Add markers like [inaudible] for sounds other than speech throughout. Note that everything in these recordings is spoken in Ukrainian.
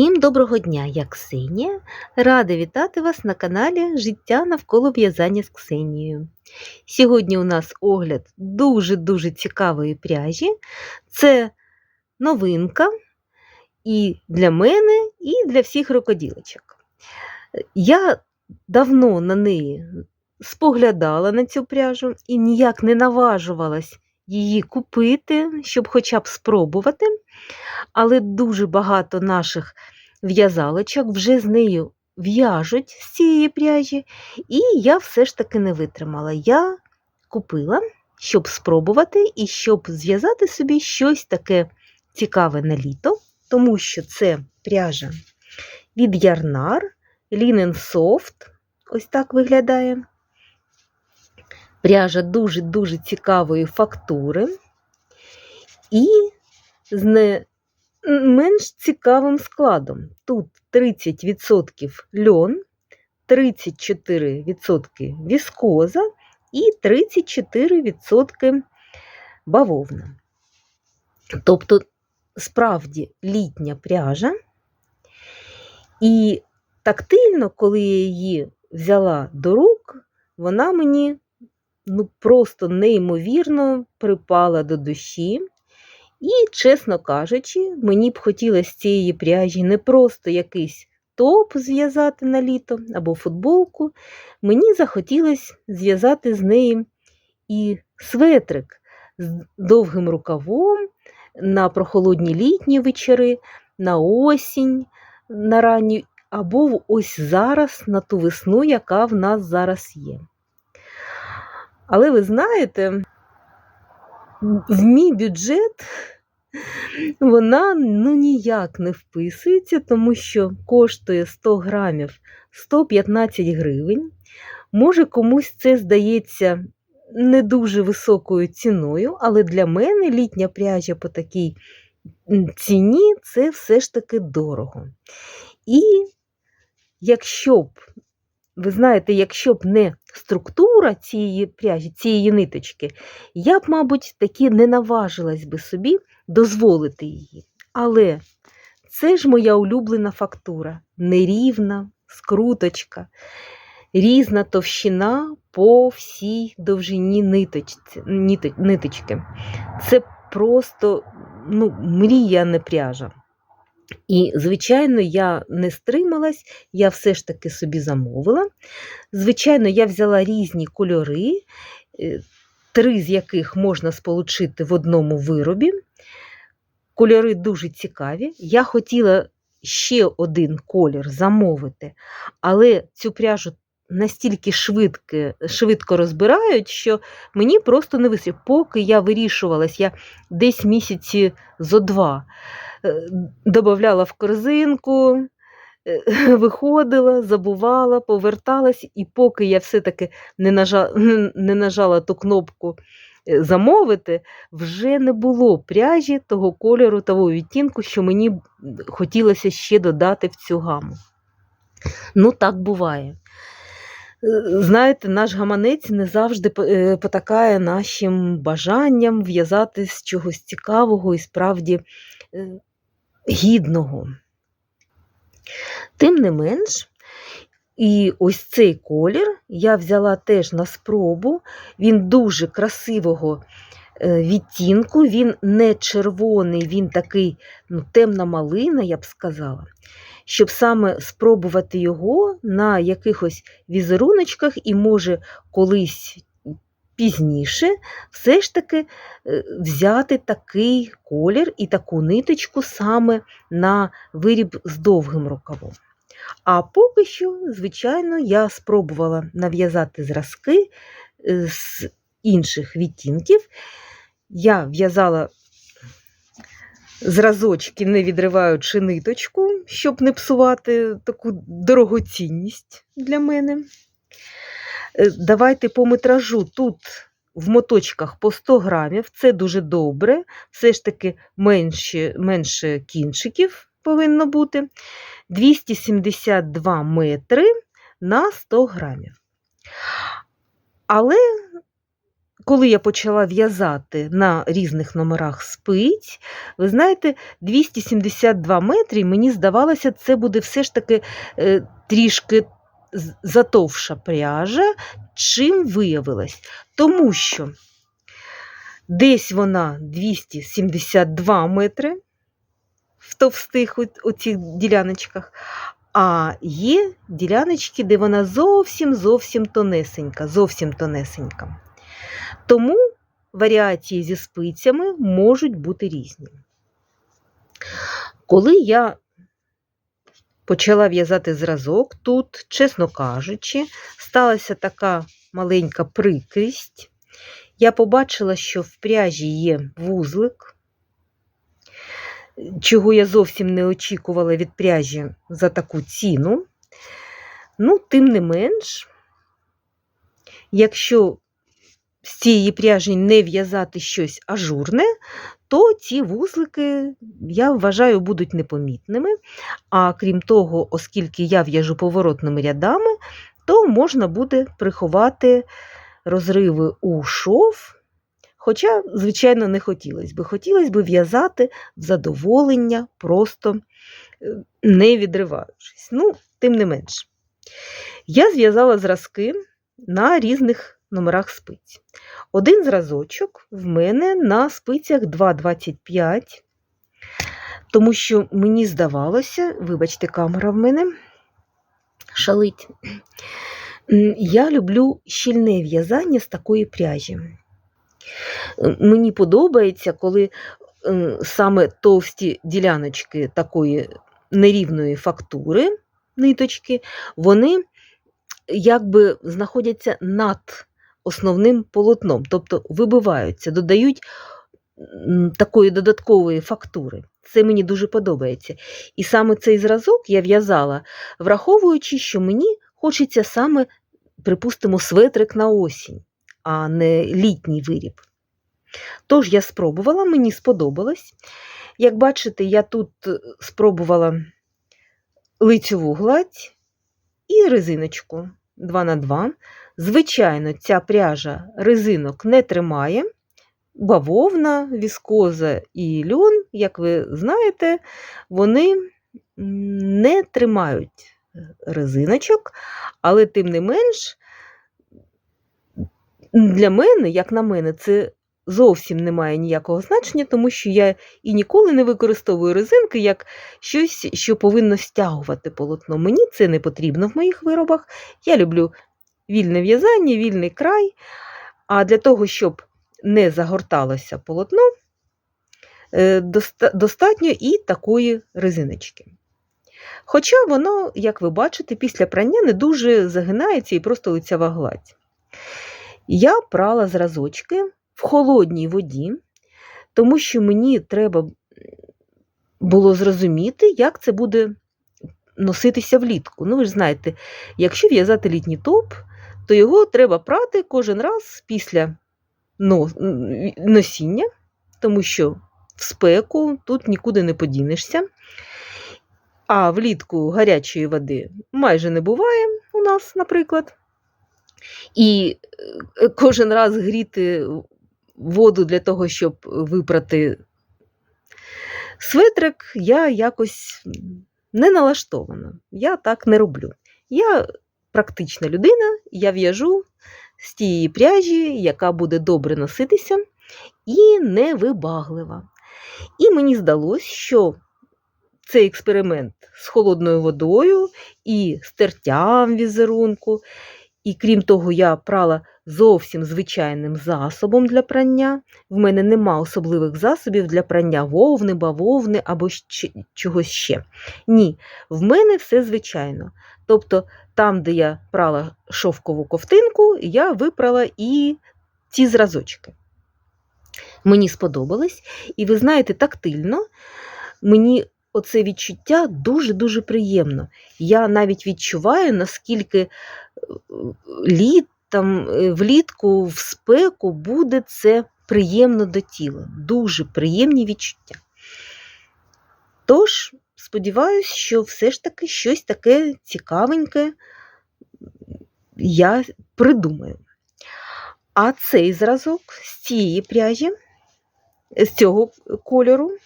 Всім доброго дня, я Ксенія. Рада вітати вас на каналі Життя навколо в'язання з Ксенією. Сьогодні у нас огляд дуже-дуже цікавої пряжі. Це новинка і для мене, і для всіх рукоділочок. Я давно на неї споглядала на цю пряжу і ніяк не наважувалась її купити, щоб хоча б спробувати але дуже багато наших в'язалочок вже з нею в'яжуть з цієї пряжі, і я все ж таки не витримала. Я купила, щоб спробувати і щоб зв'язати собі щось таке цікаве на літо, тому що це пряжа від Ярнар, Linen Soft, ось так виглядає. Пряжа дуже-дуже цікавої фактури. І з не менш цікавим складом. Тут 30% льон, 34% віскоза і 34% бавовна. Тобто, справді літня пряжа. І тактильно, коли я її взяла до рук, вона мені ну, просто неймовірно припала до душі. І, чесно кажучи, мені б хотілося з цієї пряжі не просто якийсь топ зв'язати на літо або футболку. Мені захотілося зв'язати з неї і светрик з довгим рукавом на прохолодні літні вечори, на осінь на ранню, або ось зараз на ту весну, яка в нас зараз є. Але ви знаєте, в мій бюджет вона ну ніяк не вписується, тому що коштує 100 грамів 115 гривень. Може, комусь це здається не дуже високою ціною, але для мене літня пряжа по такій ціні це все ж таки дорого. І якщо б ви знаєте, якщо б не структура цієї пряжі, цієї ниточки, я б, мабуть, таки не наважилась би собі дозволити її. Але це ж моя улюблена фактура, нерівна, скруточка, різна товщина по всій довжині ниточці, ниточки. Це просто ну, мрія не пряжа. І, звичайно, я не стрималась, я все ж таки собі замовила. Звичайно, я взяла різні кольори, е, три з яких можна сполучити в одному виробі. Кольори дуже цікаві. Я хотіла ще один колір замовити, але цю пряжу настільки швидко швидко розбирають, що мені просто не вистачить. Поки я вирішувалась, я десь місяці зо два. Е, додавала в корзинку, е, [laughs] виходила, забувала, поверталась, і поки я все-таки не нажала, не нажала ту кнопку е, замовити, вже не було пряжі того кольору, того відтінку, що мені хотілося ще додати в цю гаму. Ну, так буває. Знаєте, наш гаманець не завжди потакає нашим бажанням в'язати з чогось цікавого і справді гідного. Тим не менш, і ось цей колір я взяла теж на спробу, він дуже красивого е, відтінку, він не червоний, він такий ну, темна малина, я б сказала, щоб саме спробувати його на якихось візеруночках і, може, колись пізніше все ж таки е, взяти такий колір і таку ниточку саме на виріб з довгим рукавом. А поки що, звичайно, я спробувала нав'язати зразки е, з інших відтінків. Я в'язала зразочки, не відриваючи ниточку, щоб не псувати таку дорогоцінність для мене. Е, давайте по метражу тут в моточках по 100 грамів, це дуже добре, все ж таки менше, менше кінчиків повинно бути. 272 метри на 100 грамів. Але коли я почала в'язати на різних номерах спиць, ви знаєте, 272 метри, мені здавалося, це буде все ж таки е, трішки затовша пряжа, чим виявилось. Тому що десь вона 272 метри в товстих оцих діляночках, а є діляночки, де вона зовсім зовсім тонесенька, зовсім тонесенька. Тому варіації зі спицями можуть бути різні. Коли я почала в'язати зразок, тут, чесно кажучи, сталася така маленька прикрість. Я побачила, що в пряжі є вузлик, чого я зовсім не очікувала від пряжі за таку ціну. Ну, тим не менш, якщо з цієї пряжі не в'язати щось ажурне, то ці вузлики, я вважаю, будуть непомітними. А крім того, оскільки я в'яжу поворотними рядами, то можна буде приховати розриви у шов. Хоча, звичайно, не хотілося би. Хотілося б в'язати в задоволення, просто е, не відриваючись. Ну, тим не менш. Я зв'язала зразки на різних номерах спиць. Один зразочок в мене на спицях 2,25, тому що мені здавалося, вибачте, камера в мене шалить. Я люблю щільне в'язання з такої пряжі. Мені подобається, коли саме товсті діляночки такої нерівної фактури, ниточки, вони якби знаходяться над основним полотном, тобто вибиваються, додають такої додаткової фактури. Це мені дуже подобається. І саме цей зразок я в'язала, враховуючи, що мені хочеться саме, припустимо, светрик на осінь, а не літній виріб. Тож я спробувала, мені сподобалось. Як бачите, я тут е, спробувала лицьову гладь і резиночку 2х2. Звичайно, ця пряжа резинок не тримає. Бавовна, віскоза і льон, як ви знаєте, вони не тримають резиночок, але тим не менш, для мене, як на мене, це зовсім не має ніякого значення, тому що я і ніколи не використовую резинки як щось, що повинно стягувати полотно. Мені це не потрібно в моїх виробах. Я люблю вільне в'язання, вільний край. А для того, щоб не загорталося полотно, е, достатньо і такої резиночки. Хоча воно, як ви бачите, після прання не дуже загинається і просто лицява гладь. Я прала зразочки в холодній воді, тому що мені треба було зрозуміти, як це буде носитися влітку. Ну, ви ж знаєте, якщо в'язати літній топ, то його треба прати кожен раз після носіння, тому що в спеку тут нікуди не подінешся. А влітку гарячої води майже не буває у нас, наприклад. І е, кожен раз гріти воду для того, щоб випрати светрик, я якось не налаштована. Я так не роблю. Я практична людина, я в'яжу з тієї пряжі, яка буде добре носитися і невибаглива. І мені здалось, що цей експеримент з холодною водою і з візерунку, і крім того, я прала зовсім звичайним засобом для прання. В мене нема особливих засобів для прання вовни, бавовни або чогось ще. Ні, в мене все звичайно. Тобто, там, де я прала шовкову ковтинку, я випрала і ці зразочки. Мені сподобалось, і ви знаєте, тактильно мені оце відчуття дуже-дуже приємно. Я навіть відчуваю, наскільки е, літ, там, е, влітку в спеку буде це приємно до тіла. Дуже приємні відчуття. Тож, сподіваюся, що все ж таки щось таке цікавеньке я придумаю. А цей зразок з цієї пряжі, з цього кольору,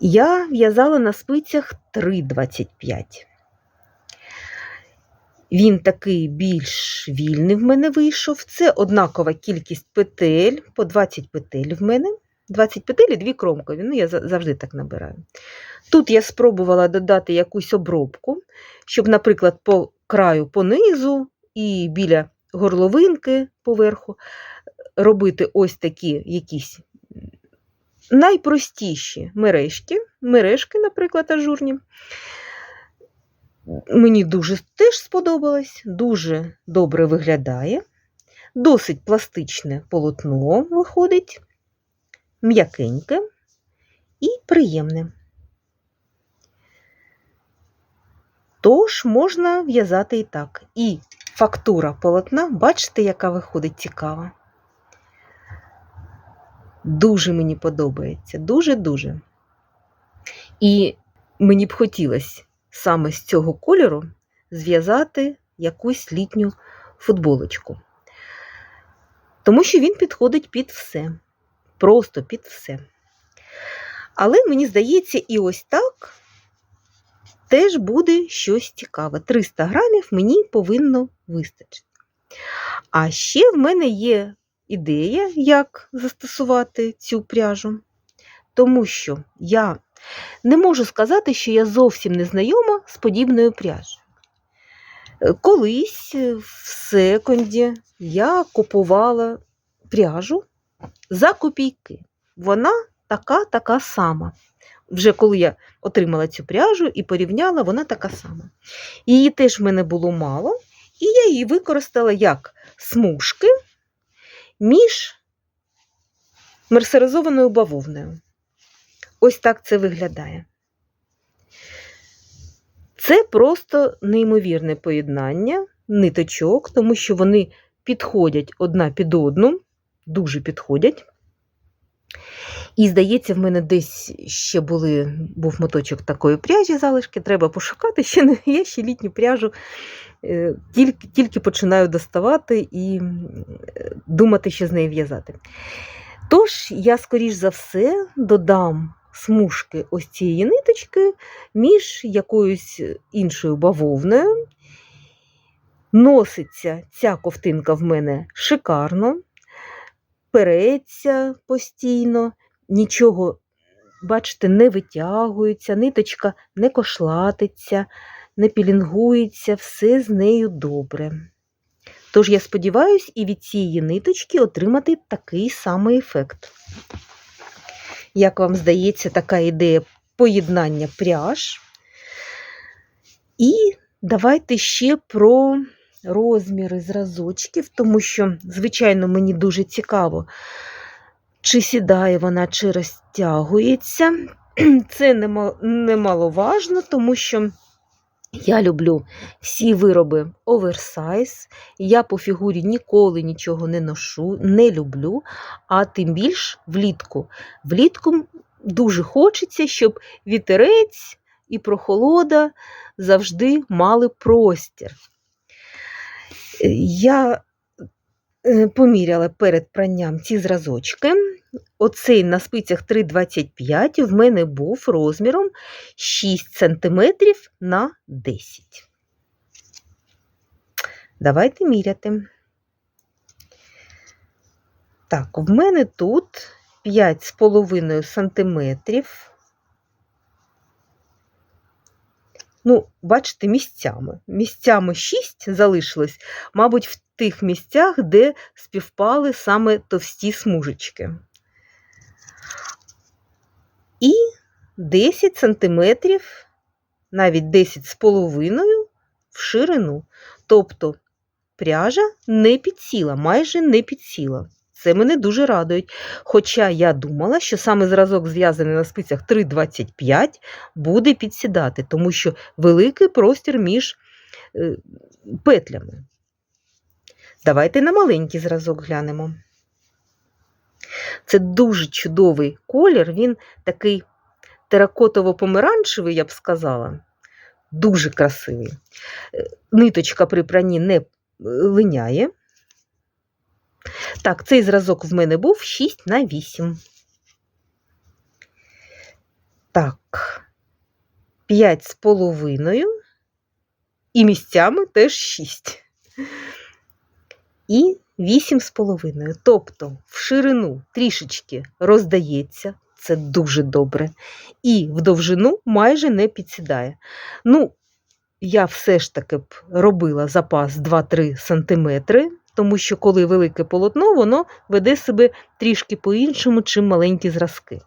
я в'язала на спицях 3,25. Він такий більш вільний в мене вийшов. Це однакова кількість петель, по 20 петель в мене. 20 петель і дві кромкові. Ну, я завжди так набираю. Тут я спробувала додати якусь обробку, щоб, наприклад, по краю понизу і біля горловинки поверху робити ось такі якісь найпростіші мережки, мережки, наприклад, ажурні. Мені дуже теж сподобалось, дуже добре виглядає. Досить пластичне полотно виходить, м'якеньке і приємне. Тож можна в'язати і так. І фактура полотна, бачите, яка виходить цікава. Дуже мені подобається, дуже-дуже. І мені б хотілося саме з цього кольору зв'язати якусь літню футболочку. Тому що він підходить під все. Просто під все. Але мені здається, і ось так теж буде щось цікаве. 300 грамів мені повинно вистачити. А ще в мене є ідея, як застосувати цю пряжу, тому що я не можу сказати, що я зовсім не знайома з подібною пряжею. Е, Колись е, в секонді я купувала пряжу за копійки. Вона така, така сама. Вже коли я отримала цю пряжу і порівняла, вона така сама. Її теж в мене було мало, і я її використала як смужки між мерсеризованою бавовною. Ось так це виглядає. Це просто неймовірне поєднання ниточок, тому що вони підходять одна під одну, дуже підходять. І, здається, в мене десь ще були, був моточок такої пряжі залишки, треба пошукати. Ще не, я ще літню пряжу е, тільки, тільки починаю доставати і е, думати, що з нею в'язати. Тож, я, скоріш за все, додам смужки ось цієї ниточки між якоюсь іншою бавовною. Носиться ця ковтинка в мене шикарно, переться постійно, нічого, бачите, не витягується, ниточка не кошлатиться, не пілінгується, все з нею добре. Тож я сподіваюся, і від цієї ниточки отримати такий самий ефект. Як вам здається, така ідея поєднання пряж. І давайте ще про розміри зразочків, тому що, звичайно, мені дуже цікаво, чи сідає вона, чи розтягується. [clears throat] Це немаловажно, тому що я люблю всі вироби оверсайз. Я по фігурі ніколи нічого не ношу, не люблю, а тим більш влітку. Влітку дуже хочеться, щоб вітерець і прохолода завжди мали простір. Я е, поміряла перед пранням ці зразочки. Оцей на спицях 3,25 в мене був розміром 6 см на 10. Давайте міряти. Так, в мене тут 5,5 см. Ну, бачите, місцями. Місцями 6 залишилось, мабуть, в тих місцях, де співпали саме товсті смужечки. І 10 сантиметрів, навіть 10 з половиною в ширину. Тобто пряжа не підсіла, майже не підсіла. Це мене дуже радують. Хоча я думала, що саме зразок, зв'язаний на спицях 3,25, буде підсідати, тому що великий простір між е, петлями. Давайте на маленький зразок глянемо. Це дуже чудовий колір, він такий теракотово-помаранчевий, я б сказала. Дуже красивий. Е, Ниточка при пранні не линяє, Так, цей зразок в мене був 6 на 8. Так, 5 з половиною. І місцями теж 6. І 8 з половиною. Тобто в ширину трішечки роздається, це дуже добре. І в довжину майже не підсідає. Ну, я все ж таки б робила запас 2-3 см, тому що коли велике полотно, воно веде себе трішки по-іншому, чим маленькі зразки.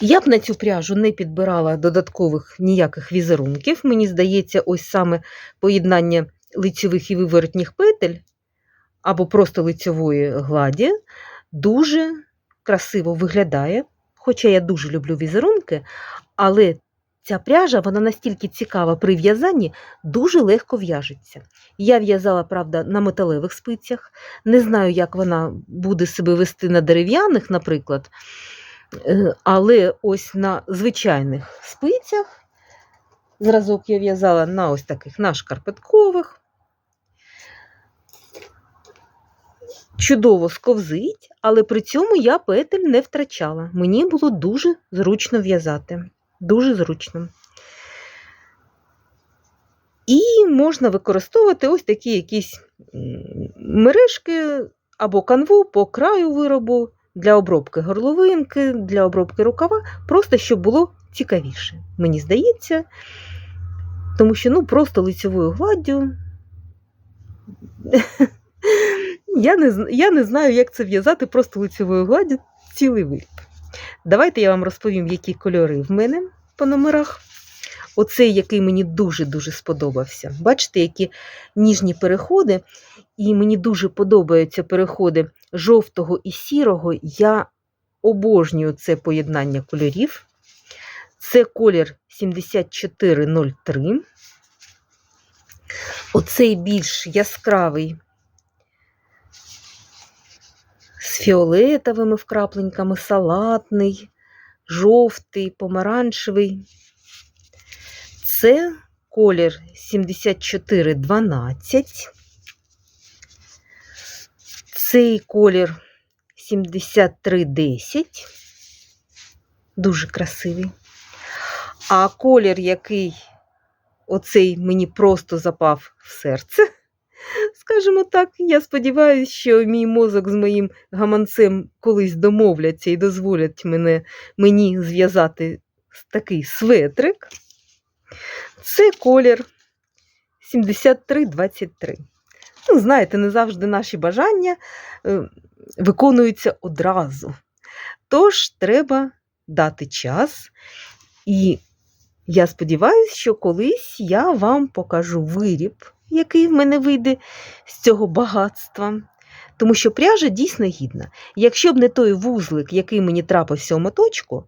Я б на цю пряжу не підбирала додаткових ніяких візерунків. Мені здається, ось саме поєднання лицьових і виворотніх петель або просто лицьової гладі дуже красиво виглядає. Хоча я дуже люблю візерунки, але ця пряжа вона настільки цікава при в'язанні, дуже легко в'яжеться. Я в'язала, правда, на металевих спицях. Не знаю, як вона буде себе вести на дерев'яних, наприклад. Е, Але ось на звичайних спицях зразок я в'язала на ось таких на шкарпеткових. Чудово сковзить, але при цьому я петель не втрачала. Мені було дуже зручно в'язати. Дуже зручно. І можна використовувати ось такі якісь мережки або канву по краю виробу для обробки горловинки, для обробки рукава, просто щоб було цікавіше. Мені здається, тому що ну, просто лицевою гладдю. [laughs] Я не я не знаю, як це в'язати просто лицевою гладдю цілий виріб. Давайте я вам розповім, які кольори в мене по номерах. Оцей, який мені дуже-дуже сподобався. Бачите, які ніжні переходи, і мені дуже подобаються переходи жовтого і сірого. Я обожнюю це поєднання кольорів. Це колір 7403. Оцей більш яскравий з фіолетовими вкрапленьками, салатний, жовтий, помаранчевий. Це колір 7412. Цей колір 7310. Дуже красивий. А колір, який оцей мені просто запав в серце. Скажімо так, я сподіваюся, що мій мозок з моїм гаманцем колись домовляться і дозволять мене, мені зв'язати такий светрик. Це колір 7323. Ну, знаєте, не завжди наші бажання е, виконуються одразу. Тож треба дати час. І я сподіваюся, що колись я вам покажу виріб, який в мене вийде з цього багатства. Тому що пряжа дійсно гідна. Якщо б не той вузлик, який мені трапився у моточку,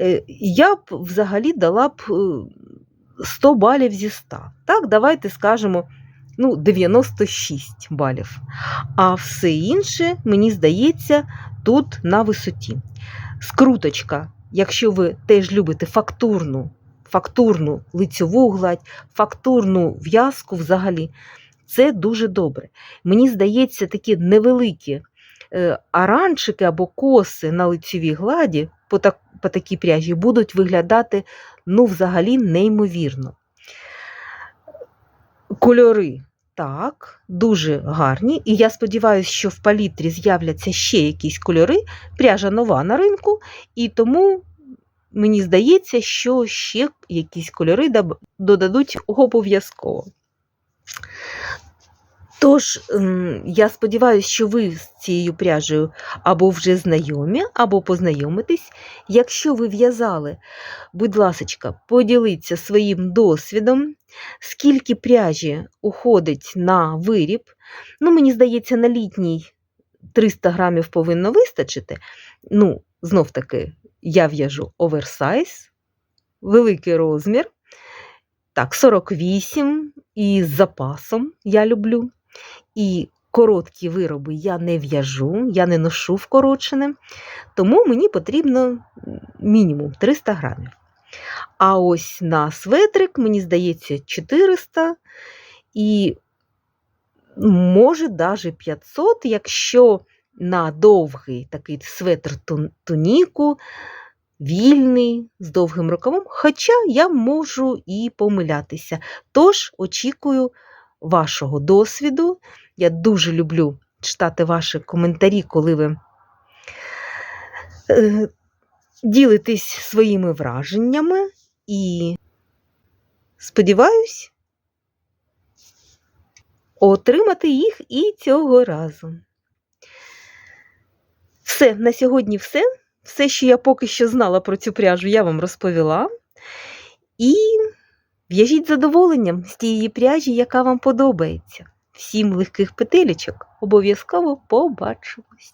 е, я б взагалі дала б 100 е, балів зі 100. Так, давайте скажемо ну, 96 балів. А все інше, мені здається, тут на висоті. Скруточка, якщо ви теж любите фактурну фактурну лицьову гладь, фактурну в'язку взагалі. Це дуже добре. Мені здається, такі невеликі е, аранчики або коси на лицевій гладі по, так, по такій пряжі будуть виглядати ну, взагалі неймовірно. Кольори так, дуже гарні, і я сподіваюся, що в палітрі з'являться ще якісь кольори. Пряжа нова на ринку, і тому Мені здається, що ще якісь кольори додадуть обов'язково. Тож, я сподіваюся, що ви з цією пряжею або вже знайомі, або познайомитесь. Якщо ви в'язали, будь ласка, поділіться своїм досвідом, скільки пряжі уходить на виріб. Ну, Мені здається, на літній 300 грамів повинно вистачити. Ну, знов таки, я в'яжу оверсайз, великий розмір. Так, 48 і з запасом я люблю. І короткі вироби я не в'яжу, я не ношу вкорочене, тому мені потрібно мінімум 300 грамів. А ось на светрик, мені здається, 400. І може даже 500, якщо на довгий такий светр туніку, вільний, з довгим рукавом, хоча я можу і помилятися. Тож очікую вашого досвіду. Я дуже люблю читати ваші коментарі, коли ви е, ділитесь своїми враженнями і сподіваюсь отримати їх і цього разу. Все, на сьогодні все. Все, що я поки що знала про цю пряжу, я вам розповіла. І в'яжіть задоволенням з тієї пряжі, яка вам подобається. Всім легких петелечок обов'язково побачимось.